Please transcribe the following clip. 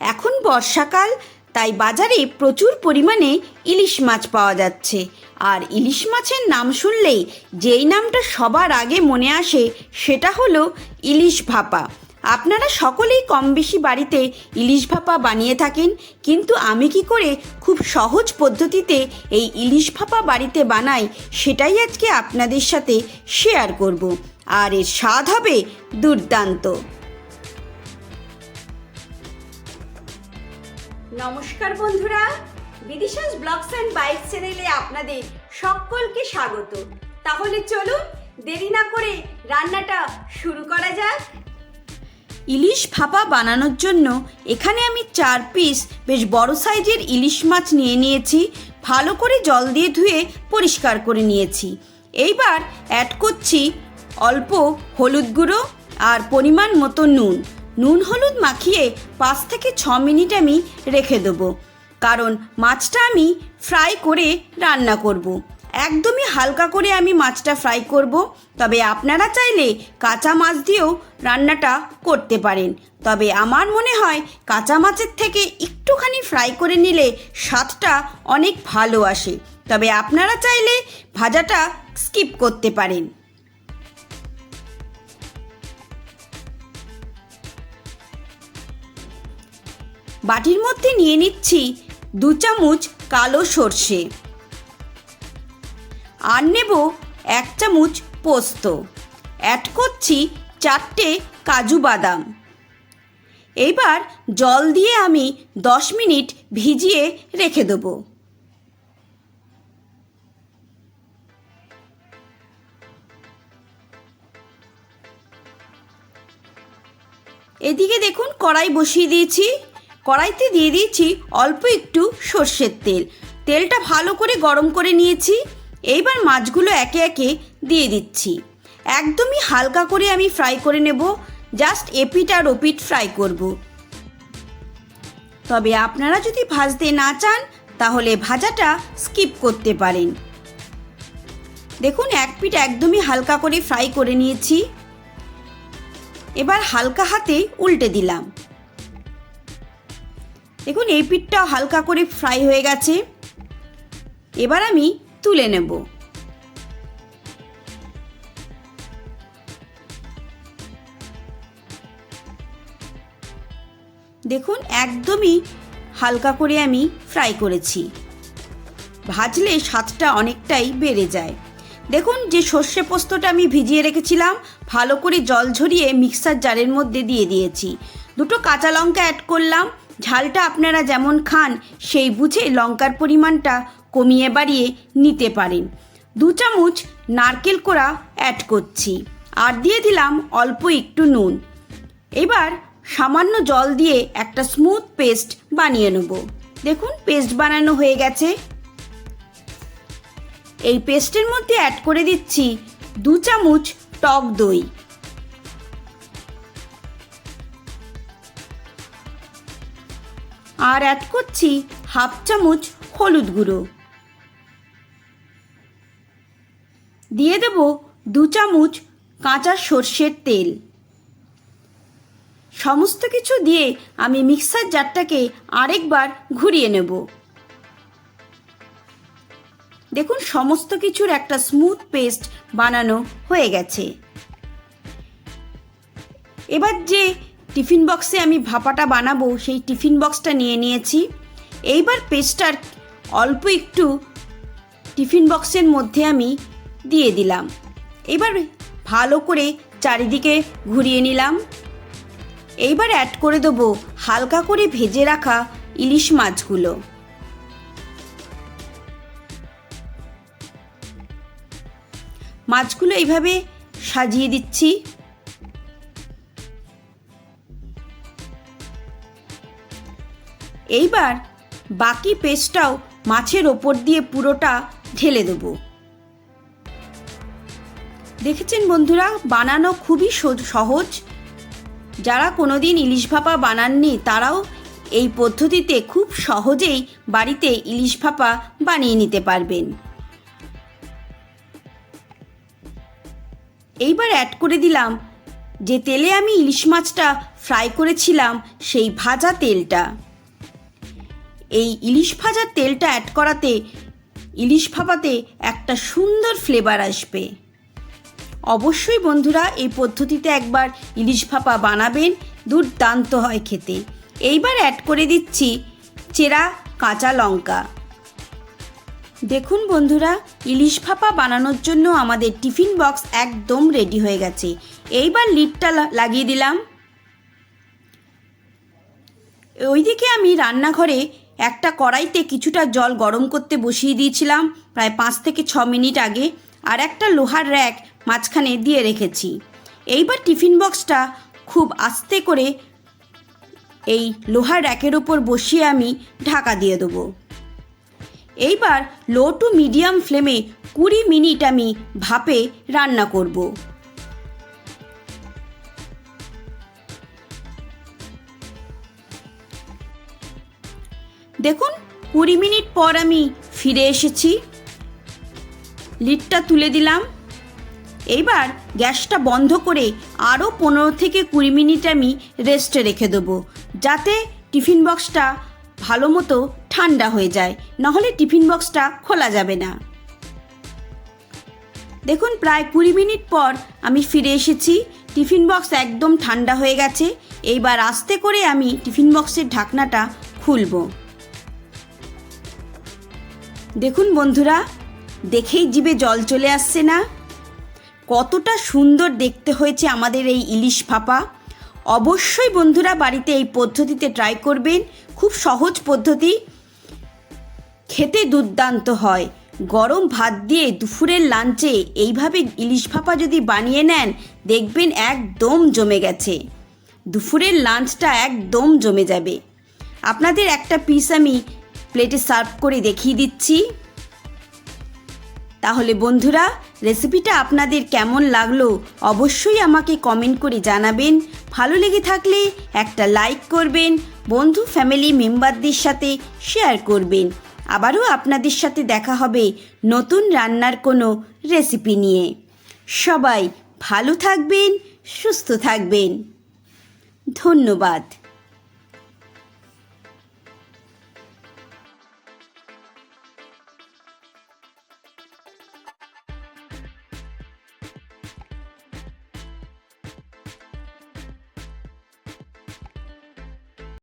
এখন বর্ষাকাল, তাই বাজারে প্রচুর পরিমাণে ইলিশ মাছ পাওয়া যাচ্ছে। আর ইলিশ মাছের নাম শুনলেই যেই নামটা সবার আগে মনে আসে, সেটা হলো ইলিশ ভাপা। আপনারা সকলেই কম বেশি বাড়িতে ইলিশ ভাপা বানিয়ে থাকেন, কিন্তু আমি কি করে খুব সহজ পদ্ধতিতে এই ইলিশ ভাপা বাড়িতে বানাই, সেটাই আজকে আপনাদের সাথে শেয়ার করব। আর এর স্বাদ হবে দুর্দান্ত। নমস্কার বন্ধুরা। বিদিশাস ব্লগস অ্যান্ড বাইক চ্যানেলে আপনাদের সকলকে স্বাগত। তাহলে চলুন দেরি না করে রান্নাটা শুরু করা যাক। ইলিশ ভাপা বানানোর জন্য এখানে আমি চার পিস বেশ বড় সাইজের ইলিশ মাছ নিয়ে নিয়েছি। ভালো করে জল দিয়ে ধুয়ে পরিষ্কার করে নিয়েছি। এইবার অ্যাড করছি অল্প হলুদ গুঁড়ো আর পরিমাণ মতো নুন। নুন হলুদ মাখিয়ে পাঁচ থেকে ছ মিনিট আমি রেখে দেবো। কারণ মাছটা আমি ফ্রাই করে রান্না করব। একদমই হালকা করে আমি মাছটা ফ্রাই করব। তবে আপনারা চাইলে কাঁচা মাছ দিয়েও রান্নাটা করতে পারেন। তবে আমার মনে হয় কাঁচা মাছের থেকে একটুখানি ফ্রাই করে নিলে স্বাদটা অনেক ভালো আসে। তবে আপনারা চাইলে ভাজাটা স্কিপ করতে পারেন। বাটির মধ্যে নিয়ে নিচ্ছি দু চামচ কালো সর্ষে। আর নেব এক চামচ পোস্ত। অ্যাড করছি চারটে কাজু বাদাম। এইবার জল দিয়ে আমি দশ মিনিট ভিজিয়ে রেখে দেবো। এদিকে দেখুন কড়াই বসিয়ে দিয়েছি। কড়াইতে দিয়ে দিয়েছি অল্প একটু সর্ষের তেল। তেলটা ভালো করে গরম করে নিয়েছি। এইবার মাছগুলো একে একে দিয়ে দিচ্ছি। একদমই হালকা করে আমি ফ্রাই করে নেব। জাস্ট এপিট আর ওপিট ফ্রাই করব। তবে আপনারা যদি ভাজতে না চান, তাহলে ভাজাটা স্কিপ করতে পারেন। দেখুন, এক পিঠ একদমই হালকা করে ফ্রাই করে নিয়েছি। এবার হালকা হাতে উল্টে দিলাম। দেখুন, এই পিঠটাও হালকা করে ফ্রাই হয়ে গেছে। এবার আমি তুলে নেব। দেখুন, একদমই হালকা করে আমি ফ্রাই করেছি। ভাজলে স্বাদটা অনেকটাই বেড়ে যায়। দেখুন, যে সর্ষে পোস্তটা আমি ভিজিয়ে রেখেছিলাম, ভালো করে জল ঝরিয়ে মিক্সার জারের মধ্যে দিয়ে দিয়েছি। দুটো কাঁচা লঙ্কা অ্যাড করলাম ঝালটা আপনারা যেমন খান, সেই বুঝে লঙ্কার পরিমাণটা কমিয়ে বাড়িয়ে নিতে পারেন। দু চামচ নারকেল কোড়া অ্যাড করছি। আর দিয়ে দিলাম অল্প একটু নুন। এবার সামান্য জল দিয়ে একটা স্মুথ পেস্ট বানিয়ে নেব। দেখুন পেস্ট বানানো হয়ে গেছে। এই পেস্টের মধ্যে অ্যাড করে দিচ্ছি দু চামচ টক দই। আর অ্যাড করছি হাফ চামচ হলুদ গুঁড়ো। দিয়ে দেব দু চামচ কাঁচা সর্ষের তেল। সমস্ত কিছু দিয়ে আমি মিক্সার জারটাকে আরেকবার ঘুরিয়ে নেব। দেখুন, সমস্ত কিছুর একটা স্মুথ পেস্ট বানানো হয়ে গেছে। এবার যে টিফিন বক্সে আমি ভাপাটা বানাবো, সেই টিফিন বক্সটা নিয়ে নিয়েছি। এইবার পেস্টটার অল্প একটু টিফিন বক্সের মধ্যে আমি দিয়ে দিলাম। এবার ভালো করে চারিদিকে ঘুরিয়ে নিলাম। এইবার অ্যাড করে দেবো হালকা করে ভেজে রাখা ইলিশ মাছগুলো। মাছগুলো এইভাবে সাজিয়ে দিচ্ছি। এইবার বাকি পেস্টটাও মাছের ওপর দিয়ে পুরোটা ঢেলে দেব। দেখেছেন বন্ধুরা, বানানো খুবই সহজ যারা কোনোদিন ইলিশ ভাপা বানাননি, তারাও এই পদ্ধতিতে খুব সহজেই বাড়িতে ইলিশ ভাপা বানিয়ে নিতে পারবেন। এইবার অ্যাড করে দিলাম যে তেলে আমি ইলিশ মাছটা ফ্রাই করেছিলাম, সেই ভাজা তেলটা। এই ইলিশ ভাজার তেলটা অ্যাড করাতে, ইলিশ ভাপাতে একটা সুন্দর ফ্লেভার আসবে। অবশ্যই বন্ধুরা, এই পদ্ধতিতে একবার ইলিশ ভাপা বানাবেন, দুর্দান্ত হয় খেতে। এইবার অ্যাড করে দিচ্ছি চেরা কাঁচা লঙ্কা। দেখুন বন্ধুরা, ইলিশ ভাপা বানানোর জন্য আমাদের টিফিন বক্স একদম রেডি হয়ে গেছে। এইবার লিডটা লাগিয়ে দিলাম। ওইদিকে আমি রান্নাঘরে একটা কড়াইতে কিছুটা জল গরম করতে বসিয়ে দিয়েছিলাম, প্রায় পাঁচ থেকে ছ মিনিট আগে, আর একটা লোহার র্যাক মাঝখানে দিয়ে রেখেছি। এইবার টিফিন বক্সটা খুব আস্তে করে এই লোহার র্যাকের ওপর বসিয়ে আমি ঢাকা দিয়ে দেবো। এইবার লো টু মিডিয়াম ফ্লেমে কুড়ি মিনিট আমি ভাপে রান্না করব। দেখুন, কুড়ি মিনিট পর আমি ফিরে এসেছি। লিডটা তুলে দিলাম। এইবার গ্যাসটা বন্ধ করে আরও পনেরো থেকে কুড়ি মিনিট আমি রেস্টে রেখে দেবো, যাতে টিফিন বক্সটা ভালো মতো ঠান্ডা হয়ে যায়। নাহলে টিফিন বক্সটা খোলা যাবে না। দেখুন, প্রায় কুড়ি মিনিট পর আমি ফিরে এসেছি। টিফিন বক্স একদম ঠান্ডা হয়ে গেছে। এইবার আস্তে করে আমি টিফিন বক্সের ঢাকনাটা খুলব। দেখুন বন্ধুরা, দেখেই জিভে জল চলে আসছে না? কতটা সুন্দর দেখতে হয়েছে আমাদের এই ইলিশ ভাপা অবশ্যই বন্ধুরা বাড়িতে এই পদ্ধতিতে ট্রাই করবেন, খুব সহজ পদ্ধতি। খেতে দুর্দান্ত হয়। গরম ভাত দিয়ে দুপুরের লাঞ্চে এইভাবে ইলিশ ভাপা যদি বানিয়ে নেন, দেখবেন একদম জমে গেছে। দুপুরের লাঞ্চটা একদম জমে যাবে। আপনাদের একটা পিস আমি প্লেটে সার্ভ করে দেখিয়ে দিচ্ছি। তাহলে বন্ধুরা রেসিপিটা আপনাদের কেমন লাগল অবশ্যই আমাকে কমেন্ট করে জানাবেন। ভালো লেগে থাকলে একটা লাইক করবেন, বন্ধু ফ্যামিলি মেম্বারদের সাথে শেয়ার করবেন। আবারও আপনাদের সাথে দেখা হবে নতুন রান্নার কোনো রেসিপি নিয়ে। সবাই ভালো থাকবেন, সুস্থ থাকবেন। ধন্যবাদ।